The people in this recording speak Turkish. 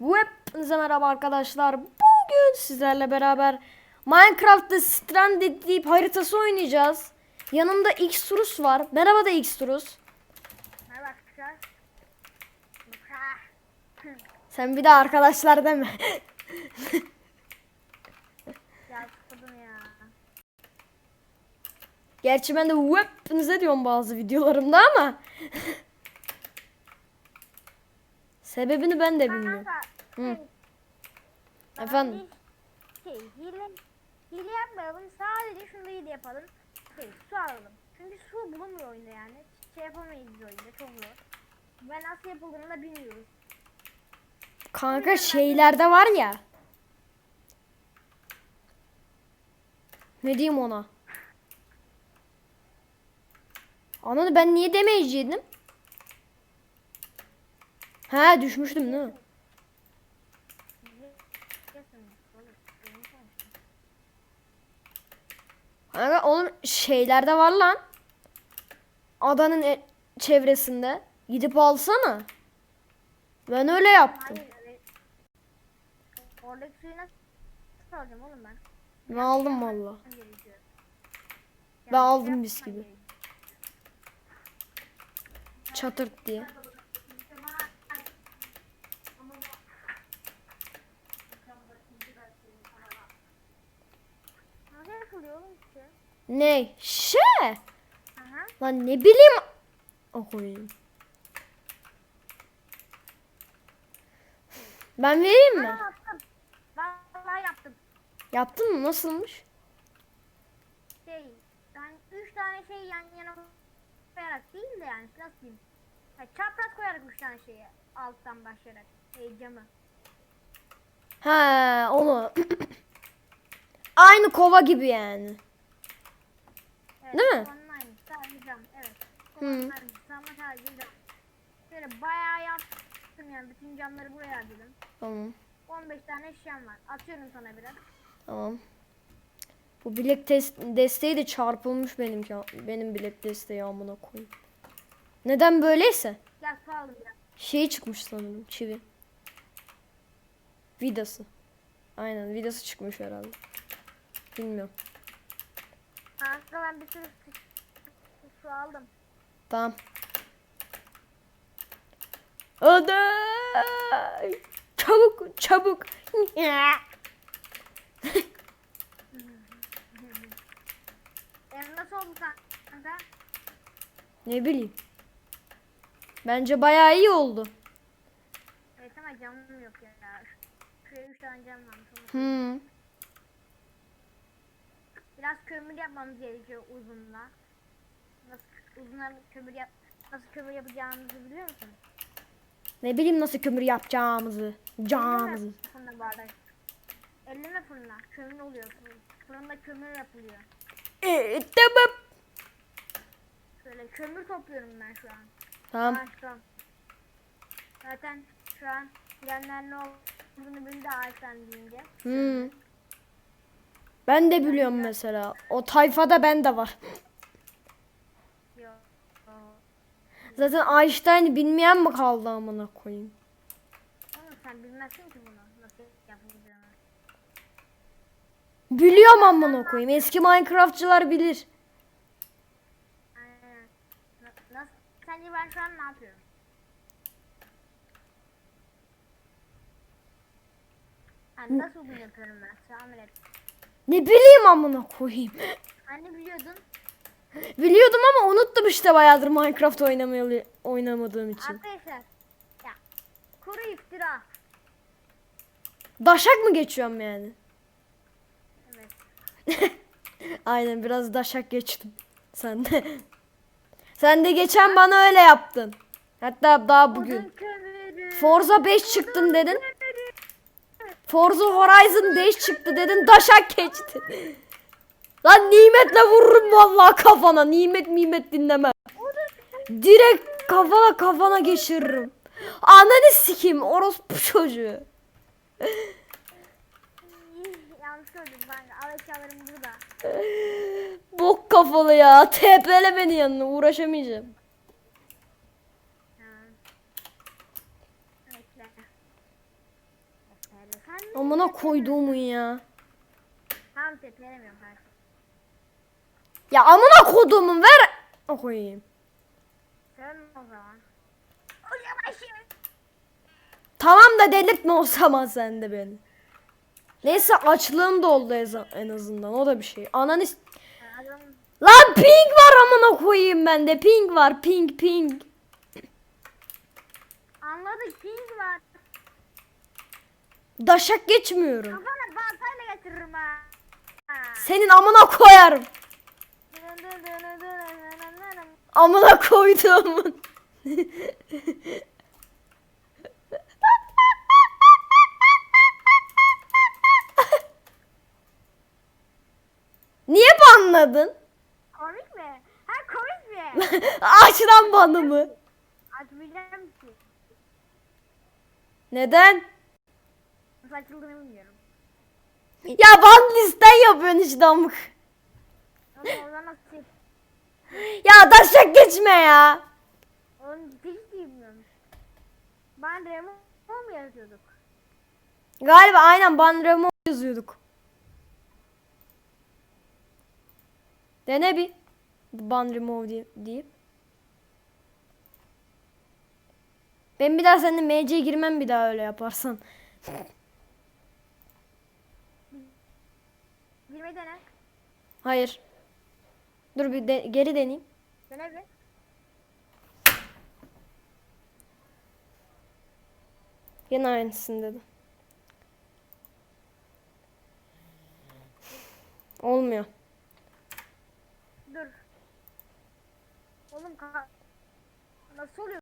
Hepinize merhaba arkadaşlar. Bugün sizlerle beraber Minecraft'ta Stranded Deep haritası oynayacağız. Yanımda Xtrus var. Merhaba da Xtrus. Merhaba. Sen bir de arkadaşlar deme. ya ya. Gerçi ben de hepinize diyorum bazı videolarımda ama. Sebebini ben de bilmiyorum. Kanka, Hı. şey, bana Efendim? bir Şey, hile, hile yapmayalım. Sadece şunu da hile yapalım. Şey, su alalım. Çünkü su bulunmuyor oyunda yani. Şey yapamayız biz oyunda. Çok zor. Ben nasıl yapıldığını da bilmiyoruz. Kanka şeylerde var ya. Ne diyeyim ona? Ananı ben niye damage yedim? He düşmüştüm değil mi? Kanka oğlum şeylerde var lan. Adanın e- çevresinde. Gidip alsana. Ben öyle yaptım. Oradaki suyu nasıl alacağım oğlum ben? Ben aldım valla. Ben aldım mis gibi. Çatırt diye. Nasıl yapılıyor oğlum işte? Ne? Şey. Aha. Lan ne bileyim. Okuyayım. Ben vereyim Ben mi? yaptım. Vallahi yaptım. Yaptın mı? Nasılmış? Şey, ben üç tane şey yan yana koyarak değil de yani nasıl diyeyim? Ya çapraz koyarak üç tane şeyi alttan başlayarak. Şey camı. He onu. Aynı kova gibi yani. Evet, Değil mi? Aynısı. Sadece cam. Evet. Aynısı ama sadece cam. Şöyle bayağı yaptım yani. Bütün camları buraya harcadım. Tamam. 15 tane şişem var. Atıyorum sana biraz. Tamam. Bu bilek desteği de çarpılmış benim benim bilek desteği amına koyayım. Neden böyleyse? Gel su aldım biraz. Şey çıkmış sanırım çivi. Vidası. Aynen vidası çıkmış herhalde. Bilmiyorum. Kanka ben bir sürü su, aldım. Tamam. Hadi. Çabuk çabuk. Nasıl oldu kanka? ne bileyim. Bence bayağı iyi oldu. Evet ama camım yok ya. Şuraya 3 tane cam varmış. Hmm. Biraz kömür yapmamız gerekiyor uzunla. Nasıl uzunla kömür yap nasıl kömür yapacağımızı biliyor musun? Ne bileyim nasıl kömür yapacağımızı. Camımızı. Elleme fırına bardak. Elleme fırına. Kömür oluyor. Fırında kömür yapılıyor. Ee, tamam. Şöyle kömür topluyorum ben şu an. Tamam. Ağaçtan. Zaten şu an bilenler ne olduğunu bildi ağaçtan deyince. Hmm. Ben de biliyorum mesela. O tayfada ben de var. Zaten Einstein'ı bilmeyen mi kaldı amına koyayım? Oğlum sen bilmezsin ki bunu. Nasıl. Biliyorum amına koyayım. Eski Minecraftçılar bilir. Aynen. Nasıl? Sence ben şu an ne yapıyorum? Yani nasıl bunu yapıyorum ben? Et. Ne bileyim amına koyayım. Hani biliyordun. Biliyordum ama unuttum işte bayağıdır Minecraft oynamayalı oynamadığım için. Arkadaşlar. Ya. Kuru iftira. Daşak mı geçiyorum yani? Evet. Aynen biraz daşak geçtim. Sen de. Sen de geçen bana öyle yaptın. Hatta daha bugün. Forza 5 çıktım dedin. Forza Horizon 5 çıktı dedin. Daşak geçtin. Lan nimetle vururum vallahi kafana. Nimet nimet dinlemem. Direkt kafana kafana geçiririm. Ananı sikeyim orospu çocuğu. Yanlış gördüm ben. Al eşyalarım burada. Bok kafalı ya. TP'le beni yanına uğraşamayacağım. Ha. Bekle. TP. Sen Amına koyduğumun ya. Tamam TP'lemiyorum kanka. Ya amına koduğumun ver. Koyayım. Sen o zaman. O zaman şey. Tamam da delirtme o zaman sen de beni. Neyse açlığım da oldu en azından o da bir şey. Ananı Lan ping var amına koyayım bende. Ping var ping ping. anladık ping var. Daşak geçmiyorum. Kafana baltayla getiririm ha. Senin amına koyarım. Amına koyduğumun. Niye banladın? Komik mi? Ha komik mi? Aç lan banımı. Açmayacağım ki. Neden? Nasıl açıldığını bilmiyorum. Ya ban listen yapıyorsun işte amık. Oradan nasıl Ya daşak geçme ya. Onu hiç bilmiyorum. Ben Remo mu yazıyorduk? Galiba aynen ban remo yazıyorduk. Dene bir. Ban remove diye- deyip. Ben bir daha seninle MC girmem bir daha öyle yaparsan. Girmeyi dene. Hayır. Dur bir de- geri deneyeyim. Dene bir. Yine aynısını dedim. Olmuyor. Dur. Oğlum ka- Nasıl oluyor